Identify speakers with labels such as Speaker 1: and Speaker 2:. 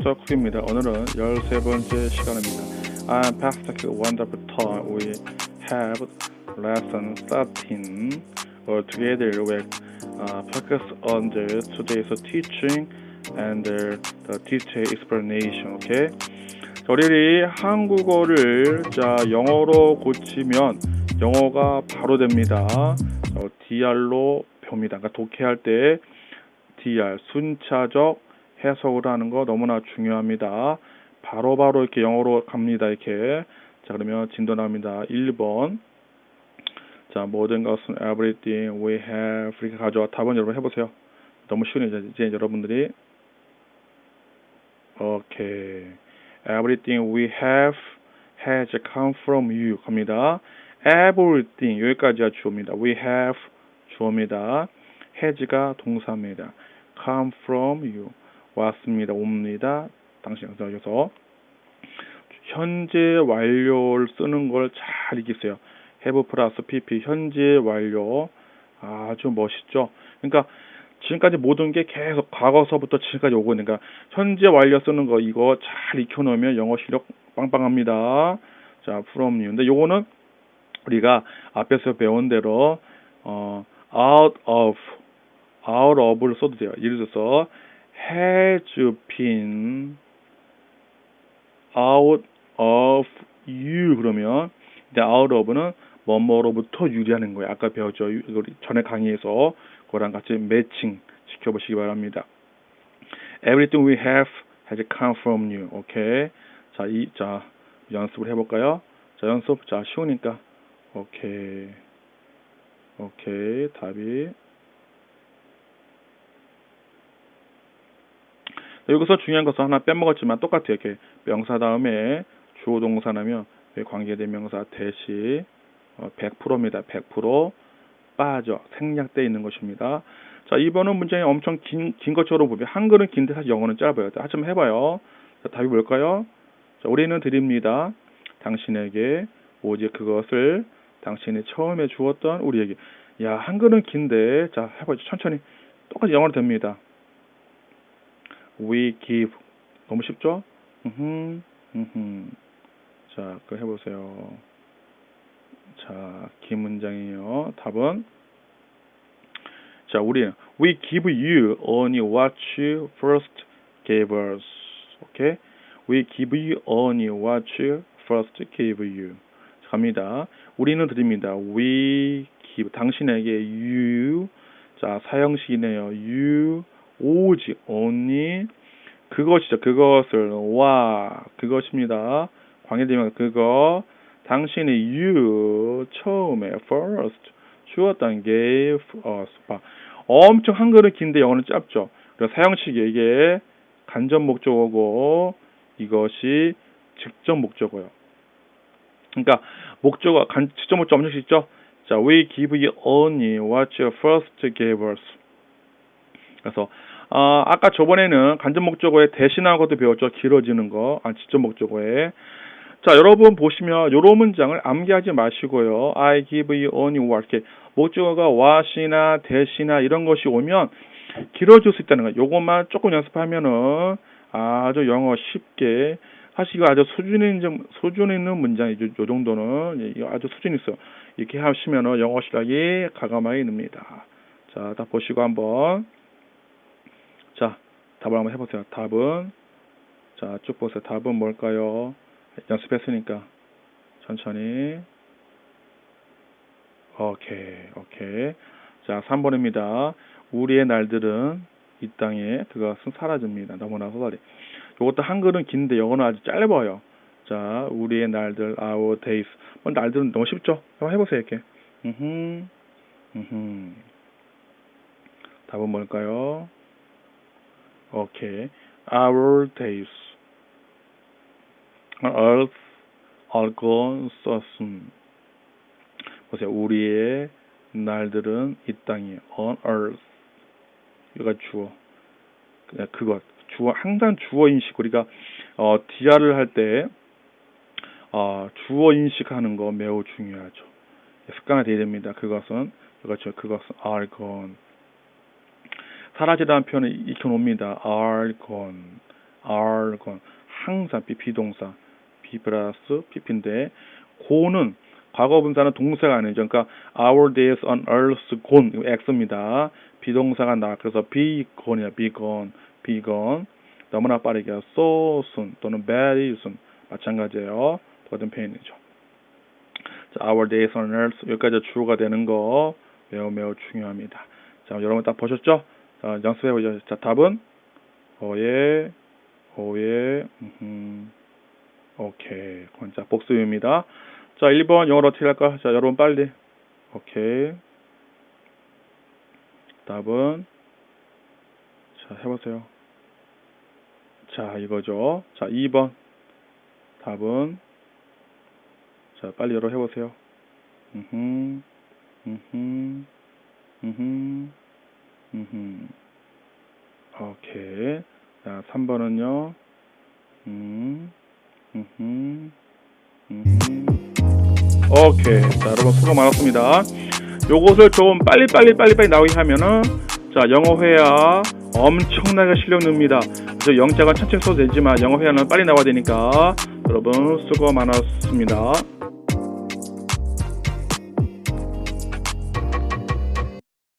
Speaker 1: 닥터 쿡입니다. 오늘은 13번째 시간입니다. I'm Pastor Wonderful Time. We have lesson 13. Uh, together we uh, focus on the today's teaching and the, the detailed explanation. Okay? 자, 우리 한국어를 자 영어로 고치면 영어가 바로 됩니다. 어, DR로 봅니다. 그러니까 독해할 때 DR 순차적 해석을 하는 거 너무나 중요합니다. 바로 바로 이렇게 영어로 갑니다. 이렇게. 자, 그러면 진도 나옵니다. 1번. 자, 모든 것은 everything we have. 이렇게 가져와. 답은 여러분 해보세요. 너무 쉬우니까 이제 여러분들이. 오케이. Everything we have has come from you. 갑니다. Everything. 여기까지가 주어입니다. We have 주어입니다. has가 동사입니다. come from you. 왔습니다. 옵니다. 당신 여기서 현재 완료를 쓰는 걸 잘 익히세요. have 플러스 pp 현재 완료 아주 멋있죠. 그러니까 지금까지 모든 게 계속 과거서부터 지금까지 오고 있는 그러니까 현재 완료 쓰는 거 이거 잘 익혀놓으면 영어 실력 빵빵합니다. 자, from you. 근데 요거는 우리가 앞에서 배운 대로 어 out of out of를 써도 돼요. 예를 들어서 been out of you 그러면 이제 out of는 뭐뭐로부터 유리하는 거예요. 아까 배웠죠. 전에 강의에서 그거랑 같이 매칭 시켜보시기 바랍니다. Everything we have has come from you. 오케이. 자, 이, 자, 연습을 해볼까요? 자, 연습. 자, 쉬우니까. 오케이. 오케이. 답이. 여기서 중요한 것은 하나 빼먹었지만 똑같아요. 이렇게 명사 다음에 주어 동사 나면 관계대명사 대시 어, 100%입니다. 100% 빠져 생략되어 있는 것입니다. 자, 이번은 문장이 엄청 긴, 긴 것처럼 보면 한글은 긴데 사실 영어는 짧아요. 자, 좀 해봐요. 자, 답이 뭘까요? 자, 우리는 드립니다. 당신에게 오직 그것을 당신이 처음에 주었던 우리에게. 야, 한글은 긴데, 자, 해봐요. 천천히. 똑같이 영어로 됩니다. We give. 너무 쉽죠? 음흠, 음흠. 자, 그 해보세요. 자, 긴 문장이에요. 답은 자, 우리 we give you only what you first gave us. 오케이? We give you only what you first gave you. 자, 갑니다. 우리는 드립니다. We give 당신에게 you 자, 사형식이네요. you 오직 only 그것이죠. 그것을 와 그것입니다. 광해되면 그거 당신이 you 처음에 first 주었던 gave us 봐. 엄청 한글은 긴데 영어는 짧죠. 그래서 사형식이 이게 간접 목적어고 이것이 직접 목적어요. 그러니까 목적어 간 직접 목적어 엄청 쉽죠. 자, we give you only what you first gave us. 그래서 아, 아까 저번에는 간접 목적어에 대신하는 것도 배웠죠. 길어지는 거. 아, 직접 목적어에. 자, 여러분 보시면 요런 문장을 암기하지 마시고요. I give you only what 이렇게 목적어가 what이나 대시나 이런 것이 오면 길어질 수 있다는 거예요. 요것만 조금 연습하면은 아주 영어 쉽게 이거 아주 수준 있는 수준 있는 문장이죠. 요 정도는 이거 아주 수준 있어. 이렇게 하시면은 영어 실력이 가감하게 늡니다. 자, 다 보시고 한번 자, 답을 한번 해보세요. 답은 자, 쭉 보세요. 답은 뭘까요? 연습했으니까 천천히. 오케이 오케이. 자 3번입니다. 우리의 날들은 이 땅에 그것은 사라집니다. 너무나 소설이. 이것도 한글은 긴데 영어는 아주 짧아요. 자 우리의 날들 our days. 뭐 날들은 너무 쉽죠? 한번 해보세요 이렇게. 음흠 음흠. 답은 뭘까요 오케이 our days earth are gone soon. 보세요. 우리의 날들은 이 땅이에요. on earth. 이거 주어. 그냥 그것. 주어 항상 주어 인식 우리가 어 디아를 할때 어, 주어 인식하는 거 매우 중요하죠. 습관이 돼야 됩니다. 그것은 그렇죠. 그것은 are gone. 사라지다는 표현을 익혀놓습니다. are gone. are gone. 항상 비 비동사. be 플러스 pp인데 go는 과거 분사는 동사가 아니죠. 그러니까 our days on earth gone x입니다. 비동사가 나. 그래서 be gone이야. be gone. be gone. 너무나 빠르게 so soon 또는 very soon 마찬가지예요. 똑같은 표현이죠. 자, our days on earth 여기까지 주어가 되는 거 매우 매우 중요합니다. 자, 여러분 딱 보셨죠? 자, 연습해 보죠. 자, 답은 오예, 오예, 음, 오케이. 그럼 자, 복습입니다. 자, 1번 영어로 어떻게 할까? 자, 여러분 빨리. 오케이. 답은 자, 해 보세요. 자, 이거죠. 자, 2번. 답은 자, 빨리 여러분 해보세요. 음흠, 음흠, 음흠, 음흠. 오케이. 자, 3번은요. 음, 음흠. 오케이. 자, 여러분 수고 많았습니다. 요것을 좀 빨리 빨리 빨리 빨리 나오게 하면은 자, 영어 회화 엄청나게 실력 늡니다. 그래서 영작은 천천히 써도 되지만 영어 회화는 빨리 나와야 되니까 여러분 수고 많았습니다.